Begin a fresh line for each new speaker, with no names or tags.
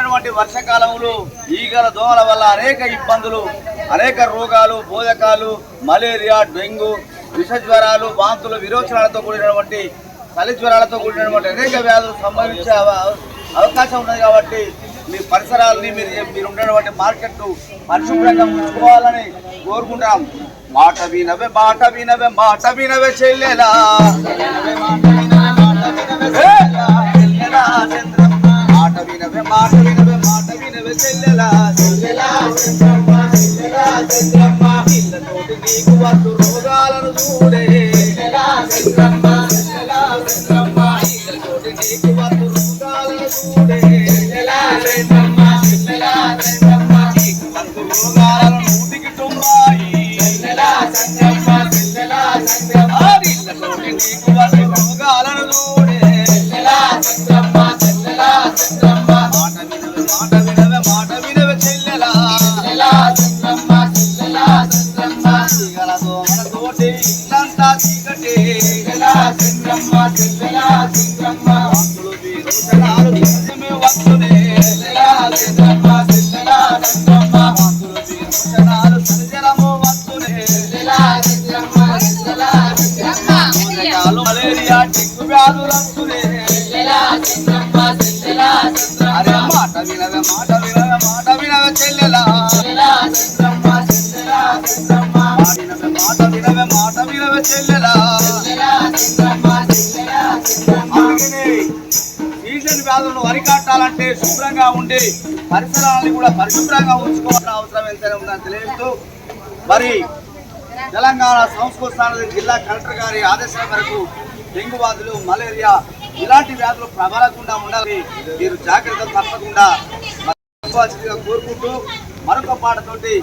వచ్చినటువంటి వర్షాకాలంలో ఈగల దోమల వల్ల అనేక ఇబ్బందులు అనేక రోగాలు బోధకాలు మలేరియా డెంగ్యూ విష జ్వరాలు వాంతులు విరోచనాలతో కూడినటువంటి చలి జ్వరాలతో కూడినటువంటి అనేక వ్యాధులు సంభవించే అవ- అవకాశం ఉన్నది కాబట్టి మీ పరిసరాలని మీరు మీరు ఉన్నటువంటి మార్కెట్ పరిశుభ్రంగా ఉంచుకోవాలని కోరుకుంటాం మాట వినవే మాట వినవే మాట వినవే చెల్లెలా. వినవే, మాట వినవే, మాట వినవే, చెల్లెలా నీకు వద్దు రోగాలను చూడే చంద్రమ్మ చంద్రమ్మ నీకు రోగాలను చూడే చంద్రమ్మ చంద్రమ్మ నీకు రోగాలను నూటికి చంద్రమ్మ చంద్రమ్మ నీకు రోగాలను ఇల్లంతా చీకటి చెల్లెలా చంద్రమ్మ చెల్లెలా చంద్రమ్మ వంతులు వీరోచనాలు నిత్యమే వస్తునే చెల్లెలా చంద్రమ్మ చెల్లెలా చంద్రమ్మ వంతులు వీరోచనాలు సరిజనము వస్తునే చెల్లెలా చంద్రమ్మ చెల్లెలా చంద్రమ్మ మోదకాలు మలేరియా డెంగ్యూ వ్యాధులు చెల్లెలా చంద్రమ్మ చెల్లెలా చంద్రమ్మ మాట వినవే మాట వినవే మాట. వినవే మాట వినవే మాట వినవే చెల్లెలా సీజన్ వ్యాధులను అరికట్టాలంటే శుభ్రంగా ఉండి పరిసరాలను కూడా పరిశుభ్రంగా ఉంచుకోవాల్సిన అవసరం ఎంతైనా ఉందని తెలియజేస్తూ మరి తెలంగాణ సంస్కృతి జిల్లా కలెక్టర్ గారి ఆదేశాల మేరకు డెంగ్యూ వ్యాధులు మలేరియా ఇలాంటి వ్యాధులు ప్రబలకుండా ఉండాలి మీరు జాగ్రత్త తప్పకుండా కోరుకుంటూ మరొక పాటతోటి